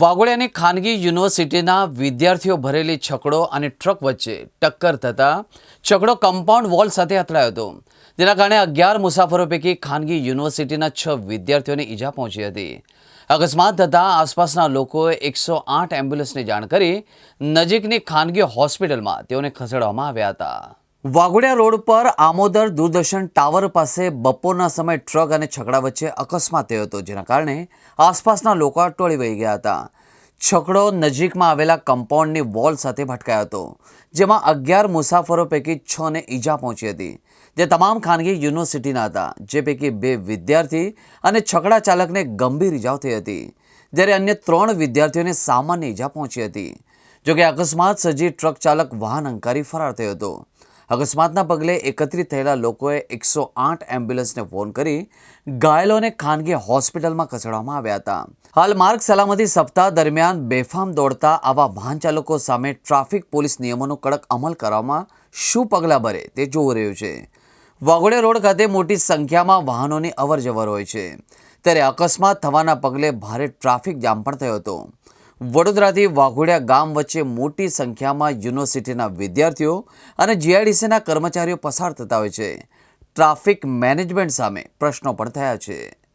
વાઘોડિયાની ખાનગી યુનિવર્સિટીના વિદ્યાર્થીઓ ભરેલી છકડો અને ટ્રક વચ્ચે ટક્કર થતાં છકડો કમ્પાઉન્ડ વોલ સાથે અથડાયો હતો. જેના કારણે અગિયાર મુસાફરો પૈકી ખાનગી યુનિવર્સિટીના છ વિદ્યાર્થીઓને ઈજા પહોંચી હતી. અકસ્માત થતાં આસપાસના લોકોએ એકસો આઠ એમ્બ્યુલન્સની જાણ કરી નજીકની ખાનગી હોસ્પિટલમાં તેઓને ખસેડવામાં આવ્યા હતા. વાઘોડિયા રોડ પર આમોદર દૂરદર્શન ટાવર પાસે બપોરના સમયે ટ્રક અને છકડા વચ્ચે અકસ્માત થયો હતો, જેના કારણે આસપાસના લોકો ટોળી વહી ગયા હતા. છકડો નજીકમાં આવેલા કમ્પાઉન્ડની વોલ સાથે ભટકાયો હતો, જેમાં અગિયાર મુસાફરો પૈકી છ ને ઈજા પહોંચી હતી. જે તમામ ખાનગી યુનિવર્સિટીના હતા, જે પૈકી બે વિદ્યાર્થી અને છકડા ચાલકને ગંભીર ઈજાઓ થઈ હતી, જ્યારે અન્ય ત્રણ વિદ્યાર્થીઓને સામાન્ય ઈજા પહોંચી હતી. જોકે અકસ્માત સર્જી ટ્રક ચાલક વાહન અંકારી ફરાર થયો હતો. અકસ્માતના પગલે એકત્રિત થયેલા લોકોએ એકસો આઠ એમ્બ્યુલન્સને ફોન કરી ઘાયલોને ખાનગી હોસ્પિટલમાં ખસેડવામાં આવ્યા હતા. હાલ માર્ગ સલામતી સપ્તાહ દરમિયાન બેફામ દોડતા આવા વાહન ચાલકો સામે ટ્રાફિક પોલીસ નિયમોનો કડક અમલ કરવામાં શું પગલાં ભરે તે જોવું રહ્યું છે. વાઘોડિયા રોડ ખાતે મોટી સંખ્યામાં વાહનોની અવરજવર હોય છે. ત્યારે અકસ્માત થવાના પગલે ભારે ટ્રાફિક જામ પણ થયો હતો. વડોદરાથી વાઘોડિયા ગામ વચ્ચે મોટી સંખ્યામાં યુનિવર્સિટીના વિદ્યાર્થીઓ અને જીઆઈડીસીના કર્મચારીઓ પસાર થતા હોય છે. ટ્રાફિક મેનેજમેન્ટ સામે પ્રશ્નો પણ થયા છે.